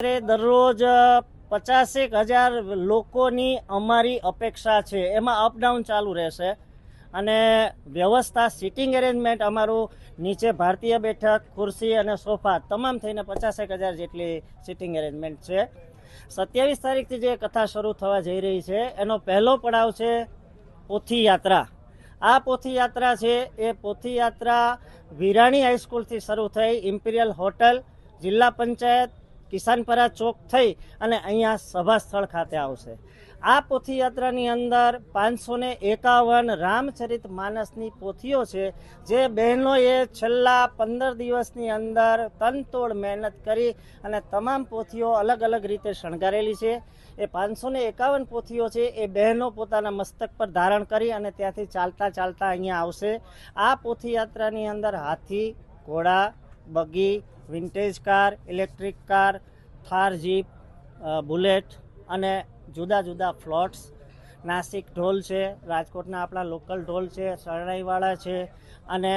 અત્યારે દરરોજ પચાસેક હજાર લોકોની અમારી અપેક્ષા છે. એમાં અપડાઉન ચાલુ રહેશે. અને વ્યવસ્થા, સિટિંગ એરેન્જમેન્ટ અમારું નીચે ભારતીય બેઠક, ખુરશી અને સોફા તમામ થઈને પચાસેક હજાર જેટલી સિટિંગ એરેન્જમેન્ટ છે. સત્યાવીસ તારીખથી જે કથા શરૂ થવા જઈ રહી છે, એનો પહેલો પડાવ છે પોથી યાત્રા આ પોથી યાત્રા છે, એ પોથી યાત્રા વિરાણી હાઈસ્કૂલથી શરૂ થઈ ઇમ્પિરિયલ હોટલ જિલ્લા પંચાયત કિસાનપરા ચોક થઈ અને અહીંયા સભા સ્થળ ખાતે આવશે. આ પોથીયાત્રાની અંદર પાંચસો ને એકાવન રામચરિત માનસની પોથીઓ છે, જે બહેનોએ છેલ્લા પંદર દિવસની અંદર તનતોડ મહેનત કરી અને તમામ પોથીઓ અલગ અલગ રીતે શણગારેલી છે. એ પાંચસો ને એકાવન પોથીઓ છે, એ બહેનો પોતાના મસ્તક પર ધારણ કરી અને ત્યાંથી ચાલતા ચાલતા અહીંયા આવશે. આ પોથીયાત્રાની અંદર હાથી, ઘોડા બગી vintage car electric car Thar jeep bullet અને જુદા જુદા ફ્લોટ્સ નાસિક ઢોલ છે, રાજકોટના આપણા લોકલ ઢોલ છે શરણાઈવાળા છે અને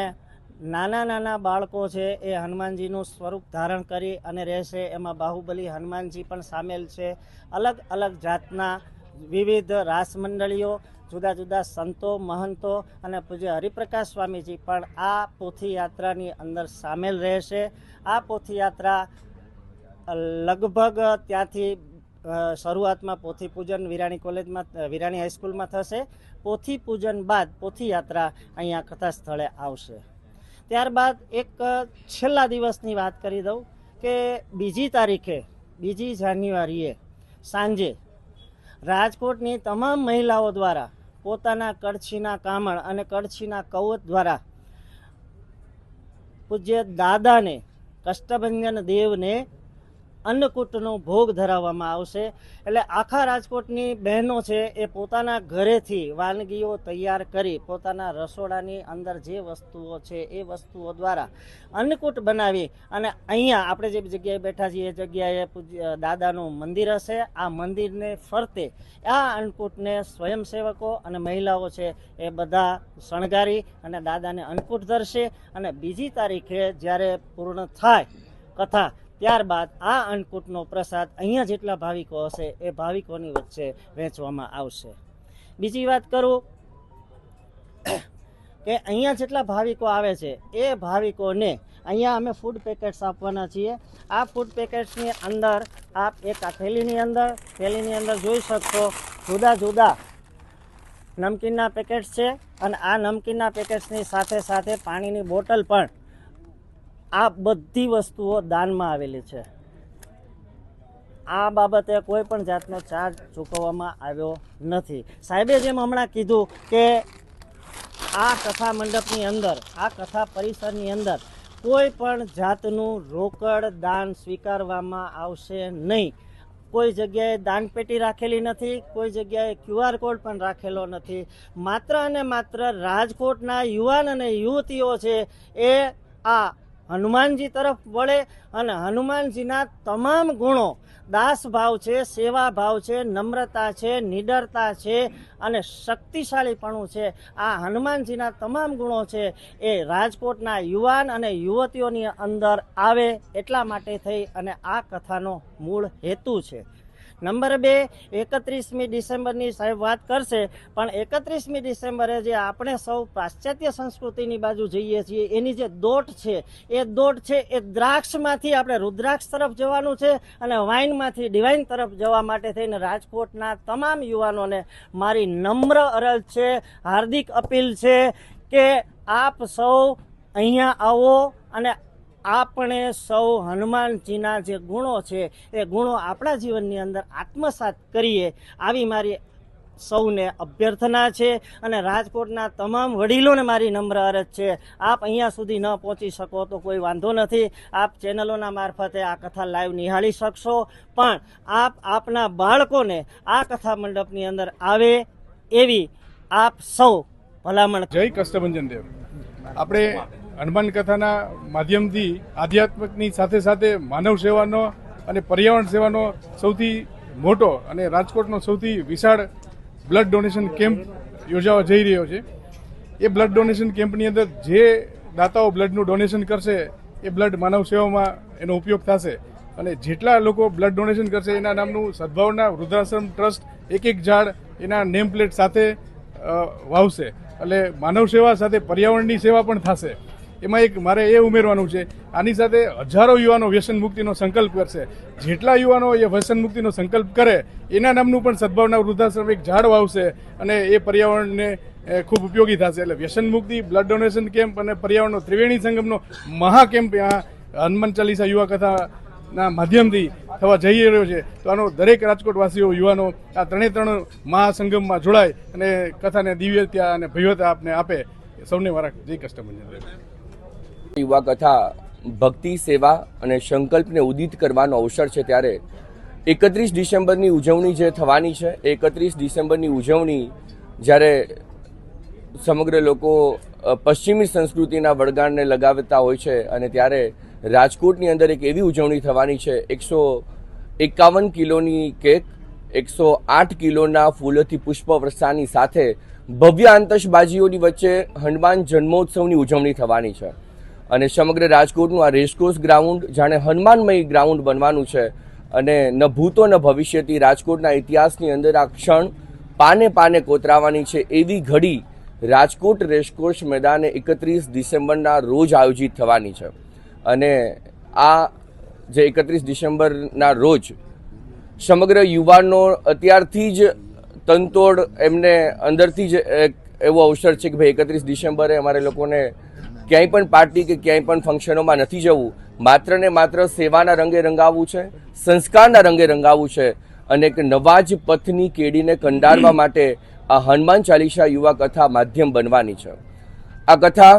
નાના નાના બાળકો છે એ હનુમાનજીનું સ્વરૂપ ધારણ કરી અને રહેશે. એમાં બાહુબલી હનુમાનજી પણ સામેલ છે. અલગ અલગ જાતના વિવિધ રાસ મંડળીઓ જુદા જુદા સંતો, મહંતો અને પૂજ્ય હરિપ્રકાશ સ્વામીજી પણ આ પોથીયાત્રાની અંદર સામેલ રહેશે. આ પોથીયાત્રા લગભગ ત્યાંથી શરૂઆતમાં પોથી પૂજન વિરાણી કોલેજમાં વિરાણી હાઈસ્કૂલમાં થશે. પોથી પૂજન બાદ પોથી યાત્રા અહીંયા કથા સ્થળે આવશે. ત્યારબાદ એક છેલ્લા દિવસની વાત કરી દઉં કે બીજી તારીખે, બીજી જાન્યુઆરીએ સાંજે રાજકોટની તમામ મહિલાઓ દ્વારા પોતાના કડછીના કામણ અને કડછીના કવત દ્વારા પૂજ્ય દાદાને કષ્ટભંજન દેવને અન્નકૂટનો ભોગ ધરાવવામાં આવશે. એટલે આખા રાજકોટની બહેનો છે એ પોતાના ઘરેથી વાનગીઓ તૈયાર કરી પોતાના રસોડાની અંદર જે વસ્તુઓ છે એ વસ્તુઓ દ્વારા અન્નકૂટ બનાવી અને અહીંયા આપણે જે જગ્યાએ બેઠા છીએ એ જગ્યાએ દાદાનું મંદિર હશે. આ મંદિરને ફરતે આ અન્નકૂટને સ્વયંસેવકો અને મહિલાઓ છે એ બધા શણગારી અને દાદાને અન્નકૂટ ધરશે અને બીજી તારીખે જ્યારે પૂર્ણ થાય કથા ત્યારબાદ આ અન્નકૂટનો પ્રસાદ અહીંયા જેટલા ભાવિકો હશે એ ભાવિકોની વચ્ચે વહેંચવામાં આવશે. બીજી વાત કરું કે અહીંયા જેટલા ભાવિકો આવે છે, એ ભાવિકોને અહીંયા અમે ફૂડ પેકેટ્સ આપવાના છીએ. આ ફૂડ પેકેટ્સની અંદર આપ એક આ થેલીની અંદર થેલીની અંદર જોઈ શકશો, જુદા જુદા નમકીનના પેકેટ્સ છે અને આ નમકીનના પેકેટ્સની સાથે સાથે પાણીની બોટલ પણ આ બધી વસ્તુઓ દાનમાં આવેલી છે. આ બાબતે કોઈ પણ જાતનો ચાર્જ ચૂકવવામાં આવ્યો નથી. સાહેબે જેમ હમણાં કીધું કે આ કથા મંડપની અંદર, આ કથા પરિસરની અંદર કોઈ પણ જાતનું રોકડ દાન સ્વીકારવામાં આવશે નહીં. કોઈ જગ્યાએ દાનપેટી રાખેલી નથી, કોઈ જગ્યાએ ક્યુઆર કોડ પણ રાખેલો નથી. માત્ર અને માત્ર રાજકોટના યુવાન અને યુવતીઓ છે એ આ હનુમાનજી તરફ વળે અને હનુમાનજીના તમામ ગુણો, દાસ ભાવ છે, સેવા ભાવ છે, નમ્રતા છે, નિડરતા છે અને શક્તિશાળીપણું છે. આ હનુમાનજીના તમામ ગુણો છે એ રાજકોટના યુવાન અને યુવતીઓની અંદર આવે એટલા માટે થઈ અને આ કથાનો મૂળ હેતુ છે. નંબર બે, એકત્રીસમી ડિસેમ્બરની સાહેબ વાત કરશે, પણ એકત્રીસમી ડિસેમ્બરે જે આપણે સૌ પાશ્ચાત્ય સંસ્કૃતિની બાજુ જઈએ છીએ, એની જે દોટ છે, એ દોટ છે, એ દ્રાક્ષમાંથી આપણે રુદ્રાક્ષ તરફ જવાનું છે અને વાઇનમાંથી ડિવાઇન તરફ જવા માટે થઈને રાજકોટના તમામ યુવાનોને મારી નમ્ર અરજ છે, હાર્દિક અપીલ છે કે આપ સૌ અહીંયા આવો અને આપણે સૌ હનુમાનજીના જે ગુણો છે, એ ગુણો આપણા જીવનની અંદર આત્મસાત કરીએ, આવી મારી સૌને અભ્યર્થના છે અને રાજકોટના તમામ વડીલોને મારી નમ્ર અરજ છે. આપ અહીંયા સુધી ન પહોંચી શકો તો કોઈ વાંધો નથી. આપ ચેનલોના મારફતે આ કથા લાઈવ નિહાળી શકશો. પણ આપ આપના બાળકોને આ કથા મંડપની અંદર આવે એવી આપ સૌ ભલામણ જય કષ્ટભંજન દેવ. આપણે હનુમાન કથાના માધ્યમથી આધ્યાત્મિકની સાથે સાથે માનવ સેવાનો અને પર્યાવરણ સેવાનો સૌથી મોટો અને રાજકોટનો સૌથી વિશાળ બ્લડ ડોનેશન કેમ્પ યોજાવા જઈ રહ્યો છે. એ બ્લડ ડોનેશન કેમ્પની અંદર જે દાતાઓ બ્લડનું ડોનેશન કરશે, એ બ્લડ માનવ સેવામાં એનો ઉપયોગ થશે. અને જેટલા લોકો બ્લડ ડોનેશન કરશે, એના નામનું સદભાવના વૃદ્ધાશ્રમ ટ્રસ્ટ એક એક ઝાડ એના નેમ પ્લેટ સાથે વાવશે. એટલે માનવ સેવા સાથે પર્યાવરણની સેવા પણ થશે. એમાં એક મારે એ ઉમેરવાનું છે, આની સાથે હજારો યુવાનો વ્યસન મુક્તિનો સંકલ્પ કરશે. જેટલા યુવાનો એ વ્યસન મુક્તિનો સંકલ્પ કરે, એના નામનું પણ સદભાવના વૃદ્ધાશ્રમ એક ઝાડ વાવશે અને એ પર્યાવરણને ખૂબ ઉપયોગી થશે. એટલે વ્યસન મુક્તિ, બ્લડ ડોનેશન કેમ્પ અને પર્યાવરણનો ત્રિવેણી સંગમનો મહા કેમ્પ આ હનુમાન ચાલીસા યુવા કથાના માધ્યમથી થવા જઈ રહ્યો છે. તો આનો દરેક રાજકોટવાસીઓ, યુવાનો આ ત્રણે ત્રણ મહાસંગમમાં જોડાય અને કથાને દિવ્યતા અને ભવ્યતા આપને આપે. સૌને મારા જય કસ્ટમર યુવા કથા ભક્તિ સેવા અને સંકલ્પને ઉદિત કરવાનો અવસર છે ત્યારે એકત્રીસ ડિસેમ્બરની ઉજવણી જે થવાની છે, એકત્રીસ ડિસેમ્બરની ઉજવણી જ્યારે સમગ્ર લોકો પશ્ચિમી સંસ્કૃતિના વળગાણને લગાવતા હોય છે અને ત્યારે રાજકોટની અંદર એક એવી ઉજવણી થવાની છે, એકસો એકાવન કિલોની કેક, એકસો આઠ કિલોના ફૂલોથી પુષ્પ વર્ષાની સાથે ભવ્ય આતશબાજીઓની વચ્ચે હનુમાન જન્મોત્સવની ઉજવણી થવાની છે. અને સમગ્ર રાજકોટનું આ રેસકોર્સ ગ્રાઉન્ડ જાણે હનુમાનમય ગ્રાઉન્ડ બનવાનું છે. અને ન ભૂતો ન ભવિષ્યથી રાજકોટના ઇતિહાસની અંદર આ ક્ષણ પાને પાને કોતરાવાની છે એવી ઘડી રાજકોટ રેસકોર્સ મેદાને એકત્રીસ ડિસેમ્બરના રોજ આયોજિત થવાની છે. અને આ જે એકત્રીસ ડિસેમ્બરના રોજ સમગ્ર યુવાનો અત્યારથી જ તનતોડ એમને અંદરથી જ એક એવો અવસર છે કે ભાઈ એકત્રીસ ડિસેમ્બરે અમારે લોકોને ક્યાંય પણ પાર્ટી કે ક્યાંય પણ ફંક્શનોમાં નથી જવું, માત્ર ને માત્ર સેવાના રંગે રંગાવવું છે, સંસ્કારના રંગે રંગાવવું છે અને એક નવા જ પથની કેડીને કંડારવા માટે આ હનુમાન ચાલીસા યુવા કથા માધ્યમ બનવાની છે. આ કથા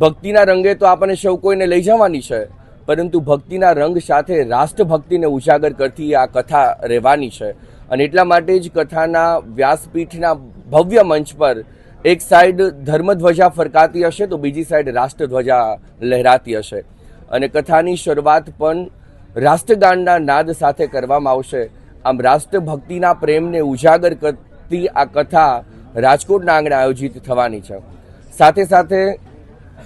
ભક્તિના રંગે તો આપણને સૌ કોઈને લઈ જવાની છે, પરંતુ ભક્તિના રંગ સાથે રાષ્ટ્રભક્તિને ઉજાગર કરતી આ કથા રહેવાની છે. અને એટલા માટે જ કથાના વ્યાસપીઠના ભવ્ય મંચ પર એક સાઈડ ધર્મધ્વજા ફરકાતી હશે તો બીજી સાઈડ રાષ્ટ્રધ્વજા લહેરાતી હશે. અને કથાની શરૂઆત પણ રાષ્ટ્રગાનના નાદ સાથે કરવામાં આવશે. આમ રાષ્ટ્રભક્તિના પ્રેમને ઉજાગર કરતી આ કથા રાજકોટના આંગણે આયોજિત થવાની છે. સાથે સાથે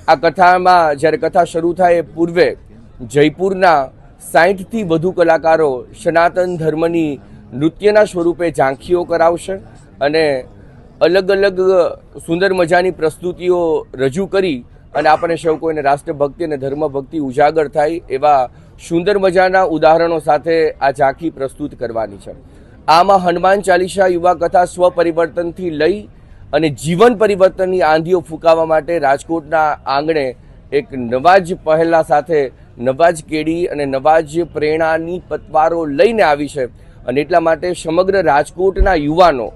આ કથામાં જ્યારે કથા શરૂ થાય એ પૂર્વે જયપુરના સાહીઠથી વધુ કલાકારો સનાતન ધર્મની નૃત્યના સ્વરૂપે ઝાંખીઓ કરાવશે અને અલગ અલગ સુંદર મજાની પ્રસ્તુતિઓ રજૂ કરી અને આપણે સૌ કોઈને રાષ્ટ્રભક્તિ અને ધર્મભક્તિ ઉજાગર થાય એવા સુંદર મજાના ઉદાહરણો સાથે આ ઝાંખી પ્રસ્તુત કરવાની છે. આમાં હનુમાન ચાલીસા યુવા કથા સ્વપરિવર્તનથી લઈ અને જીવન પરિવર્તનની આંધીઓ ફૂંકાવા માટે રાજકોટના આંગણે એક નવા જ પહેલા સાથે નવા જ કેડી અને નવા જ પ્રેરણાની પતવારો લઈને આવી છે અને એટલા માટે સમગ્ર રાજકોટના યુવાનો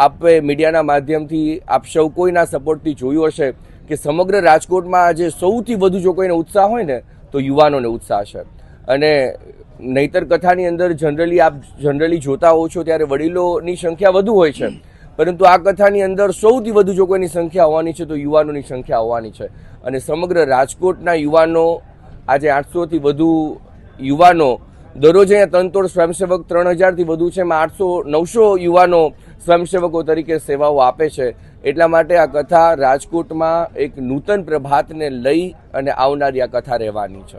આપે મીડિયાના માધ્યમથી આપ સૌ કોઈના સપોર્ટથી જોયું હશે કે સમગ્ર રાજકોટમાં આજે સૌથી વધુ જો કોઈને ઉત્સાહ હોય ને, તો યુવાનોને ઉત્સાહ છે. અને નહીતર કથાની અંદર જનરલી આપ જનરલી જોતા હો છો ત્યારે વડીલોની સંખ્યા વધુ હોય છે. પરંતુ આ કથાની અંદર સૌથી વધુ જો કોઈની સંખ્યા હોવાની છે, તો યુવાનોની સંખ્યા હોવાની છે. અને સમગ્ર રાજકોટના યુવાનો, આજે આઠસોથી વધુ યુવાનો, દરરોજ અહીંયા તનતોડ સ્વયંસેવક ત્રણ હજારથી વધુ છે, એમાં આઠસો નવસો યુવાનો સ્વયંસેવકો તરીકે સેવાઓ આપે છે. એટલા માટે આ કથા રાજકોટમાં એક નૂતન પ્રભાતને લઈ અને આવનારી આ કથા રહેવાની છે.